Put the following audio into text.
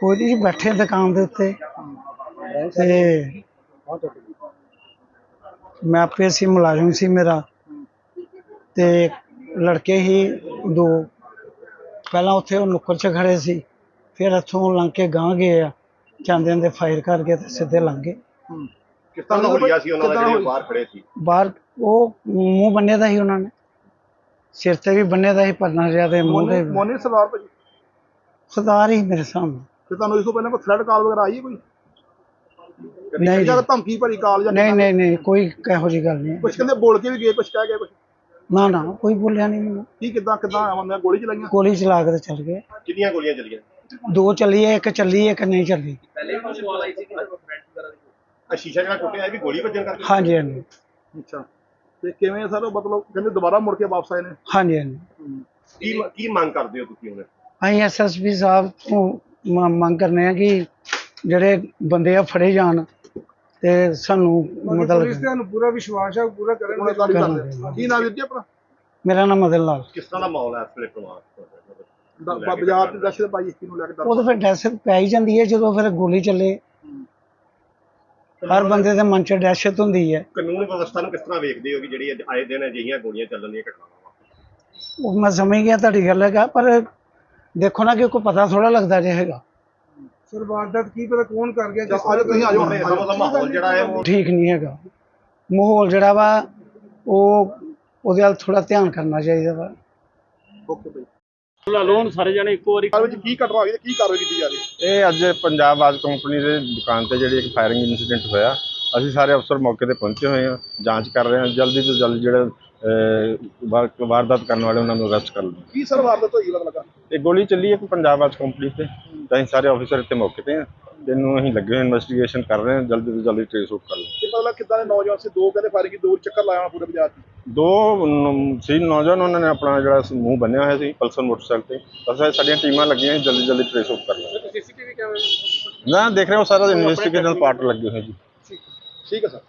ਕੋਈ ਨਹੀਂ ਜੀ ਬੈਠੇ ਦੁਕਾਨ ਦੇ ਉੱਤੇ। ਤੇ ਮੈਂ ਆਪੇ ਸੀ ਮੁਲਾਜ਼ਮ ਸੀ ਮੇਰਾ। ਤੇ ਲੜਕੇ ਹੀ ਦੋ। ਪਹਿਲਾਂ ਉੱਥੇ ਉਹ ਨੁੱਕਰ 'ਚ ਖੜੇ ਸੀ। ਫਿਰ ਇੱਥੋਂ ਲੰਘ ਕੇ ਗਾਂ ਗਏ ਆ। ਜਾਂਦੇ ਜਾਂਦੇ ਫਾਇਰ ਕਰਕੇ ਤੇ ਸਿੱਧੇ ਲੰਘ ਗਏ। ਕਿਸ ਤਰ੍ਹਾਂ ਦਾ ਹੋਇਆ ਸੀ ਉਹਨਾਂ ਦਾ ਜਿਹੜੇ ਬਾਹਰ ਖੜੇ ਸੀ? ਬਾਹਰ ਉਹ ਮੂੰਹ ਬੰਨੇ ਦਾ ਸੀ ਉਹਨਾਂ ਨੇ। ਸਿਰ ਤੇ ਵੀ ਬੰਨੇ ਦਾ ਸੀ ਪਰਨਾ ਜਿਹਾ ਤੇ ਮੂੰਹ ਤੇ। ਮੋਨੀ ਸਰਦਾਰ ਭਾਜੀ ਸਰਦਾਰ ਹੀ ਮੇਰੇ ਸਾਹਮਣੇ। ਤੇ ਤੁਹਾਨੂੰ ਇਸ ਤੋਂ ਪਹਿਲਾਂ ਕੋਈ ਥ੍ਰੈਡ ਕਾਲ ਵਗੈਰਾ ਆਈ ਹੈ ਕੋਈ? ਨਹੀਂ ਜੀ। ਧਮਕੀ ਭਰੀ ਕਾਲ ਜਾਂ ਨਹੀਂ ਨਹੀਂ ਨਹੀਂ ਕੋਈ ਇਹੋ ਜਿਹੀ ਗੱਲ ਨਹੀਂ ਹੈ। ਕੁਝ ਕਹਿੰਦੇ ਬੋਲ ਕੇ ਵੀ ਗਏ ਕੁਝ ਕਹਿ ਗਏ ਕੁਛ? ਨਾ ਨਾ ਕੋਈ ਬੋਲਿਆ ਨਹੀਂ ਮੈਨੂੰ। ਕੀ ਕਿਦਾਂ ਕਿਦਾਂ ਆਵਾਂ ਗੋਲੀ ਚਲਾਈਆਂ? ਗੋਲੀ ਚਲਾ ਕੇ ਤੇ ਚੱਲ ਗਏ। ਕਿੰਨੀਆਂ ਗੋਲੀਆਂ ਚੱਲੀਆਂ? ਦੋ ਚੱਲੀ ਹੈ ਇੱਕ ਚੱਲੀ। ਹੈ, ਇੱਕ ਨਹੀਂ ਚੱਲੀ ਆ ਸ਼ੀਸ਼ਾ ਜਿਹੜਾ ਟੁੱਟਿਆ ਇਹ ਵੀ ਗੋਲੀ ਵੱਜਣ ਕਰਕੇ? ਹਾਂਜੀ ਹਾਂਜੀ। ਅੱਛਾ। ਤੇ ਕਿਵੇਂ ਸਰ ਮਤਲਬ ਕਹਿੰਦੇ ਦੁਬਾਰਾ ਮੁੜ ਕੇ ਵਾਪਸ ਆਏ ਨੇ? ਹਾਂਜੀ ਹਾਂਜੀ। ਕੀ ਕੀ ਮੰਗ ਕਰਦੇ ਹੋ ਤੁਸੀਂ ਹੁਣ? ਅਸੀਂ ਐਸਐਸਪੀ ਸਾਹਿਬ ਤੋਂ ਮੰਗ ਕਰਨੇ ਆ ਕਿ ਜਿਹੜੇ ਬੰਦੇ ਆ ਫੜੇ ਜਾਣ ਤੇ ਸਾਨੂੰ ਮਤਲਬ ਤੁਹਾਨੂੰ ਪੂਰਾ ਵਿਸ਼ਵਾਸ ਹੈ ਪੂਰਾ ਕਰਨਗੇ ਕਰਨਗੇ। ਕੀ ਨਾਮ ਵੀਰ ਜੀ ਆਪਣਾ? ਮੇਰਾ ਨਾਮ ਮਦਨ ਲਾਲ। ਕਿਸ ਤਰ੍ਹਾਂ ਦਾ ਮਾਹੌਲ ਹੈ ਇਸ ਵੇਲੇ? ਦ- ਬਾਜ਼ਾਰ ਤੇ ਦਸ਼ਤ ਪਾਈ ਇਸ ਨੂੰ ਲੈ ਕੇ ਉਹ ਤਾਂ ਫਿਰ ਦਹਿਸ਼ਤ ਪੈ ਹੀ ਜਾਂਦੀ ਹੈ ਜਦੋਂ ਫਿਰ ਗੋਲੀ ਚੱਲੇ। ਹਰ ਬੰਦੇ ਦੇ ਮਨ 'ਚ ਦਹਿਸ਼ਤ ਹੁੰਦੀ ਹੈ। ਕਾਨੂੰਨ ਵਿਵਸਥਾ ਨੂੰ ਕਿਸ ਤਰ੍ਹਾਂ ਵੇਖਦੇ ਹੋ ਕਿ ਜਿਹੜੀ ਅੱਜ ਆਏ ਦਿਨ ਅਜਿਹੀਆਂ ਗੋਲੀਆਂ ਚੱਲਣ ਦੀਆਂ ਘਟਨਾਵਾਂ? ਉਹ ਮੈਂ ਸਮਝ ਗਿਆ ਤੁਹਾਡੀ ਗੱਲ ਹੈਗਾ ਪਰ ਦੇਖੋ ਨਾ ਕਿ ਕੋਈ ਪਤਾ ਥੋੜਾ ਲੱਗਦਾ ਜੇ ਹੈਗਾ। ਸਰ ਵਾਰਦਾਤ ਕੀ ਪਤਾ ਕੌਣ ਕਰ ਗਿਆ ਜਿਸ ਅੱਜ ਤੁਸੀਂ ਆ ਜਾਓ ਇਸ ਦਾ ਮਾਹੌਲ ਜਿਹੜਾ ਹੈ ਉਹ ਠੀਕ ਨਹੀਂ ਹੈਗਾ। ਮਾਹੌਲ ਜਿਹੜਾ ਵਾ ਉਹ ਉਹਦੇ ਵੱਲ ਥੋੜਾ ਧਿਆਨ ਕਰਨਾ ਚਾਹੀਦਾ ਵਾ। ਓਕੇ ਬਈ ਲਾ ਹੁਣ ਸਾਰੇ ਜਣੇ ਇੱਕੋ ਵਾਰੀ। ਘਰ ਵਿੱਚ ਕੀ ਘਟਨਾ ਹੋਈ ਤੇ ਕੀ ਕਾਰਵਾਈ ਕੀਤੀ ਜਾ ਰਹੀ ਹੈ? ਇਹ ਅੱਜ ਪੰਜਾਬ ਆਜ ਕੰਪਨੀ ਦੇ ਦੁਕਾਨ ਤੇ ਜਿਹੜੀ ਇੱਕ ਫਾਇਰਿੰਗ ਇਨਸੀਡੈਂਟ ਹੋਇਆ। ਅਸੀਂ ਸਾਰੇ ਅਫਸਰ ਮੌਕੇ ਤੇ ਪਹੁੰਚੇ ਹੋਏ ਹਾਂ ਜਾਂਚ ਕਰ ਰਹੇ ਹਾਂ। ਜਲਦੀ ਤੋਂ ਜਲਦੀ ਜਿਹੜੇ ਵਾਰ- ਵਾਰਦਾਤ ਕਰਨ ਵਾਲੇ ਉਹਨਾਂ ਨੂੰ ਅਰੈਸਟ ਕਰ ਲਓ। ਕੀ ਸਰ ਵਾਰਦਾਤ ਹੋਈ ਪਤਾ ਲੱਗਾ ਇਹ ਗੋਲੀ ਚੱਲੀ ਇੱਕ ਪੰਜਾਬ ਆਜ ਕੰਪਨੀ ਤੇ। ਤਾਂ ਅਸੀਂ ਸਾਰੇ ਅਫਸਰ ਇੱਥੇ ਮੌਕੇ ਤੇ ਹਾਂ। ਇਹਨੂੰ ਅਸੀਂ ਲੱਗੇ ਹੋਏ ਇਨਵੈਸਟੀਗੇਸ਼ਨ ਕਰ ਰਹੇ ਹਾਂ। ਜਲਦੀ ਤੋਂ ਜਲਦੀ ਟ੍ਰੇਸ ਆਊਟ ਕਰ ਲਓ। ਇਹ ਪਤਾ ਲੱਗਾ ਕਿੱਦਾਂ ਦੇ ਨੌਜਵਾਨ ਸੀ? ਦੋ ਕਹਿੰਦੇ ਫਾਇਰ ਕੀ ਦੋ ਚੱਕਰ ਲਾਇਆ ਹੋਣਾ ਪੂਰੇ ਬਾਜ਼ਾਰ 'ਚ। ਦੋ ਨ- ਸੀ ਨੌਜਵਾਨ ਉਹਨਾਂ ਨੇ ਆਪਣਾ ਜਿਹੜਾ ਮੂੰਹ ਬੰਨਿਆ ਹੋਇਆ ਸੀ ਪਲਸਰ ਮੋਟਰਸਾਈਕਲ ਤੇ। ਬਸ ਇਹ ਸਾਡੀਆਂ ਟੀਮਾਂ ਲੱਗੀਆਂ ਸੀ, ਜਲਦੀ ਜਲਦੀ ਟ੍ਰੇਸ ਆਊਟ ਕਰ ਲਓ। ਸੀਸੀਟੀਵੀ ਕੈਮਰੇ ਨਾ ਦੇਖ ਰਹੇ ਹੋ ਸਾਰਾ ਇਨਵੈਸਟੀਗੇਸ਼ਨ ਪਾਰਟ ਲੱਗੇ ਹੋਏ ਜੀ। ਠੀਕ ਹੈ ਸਰ।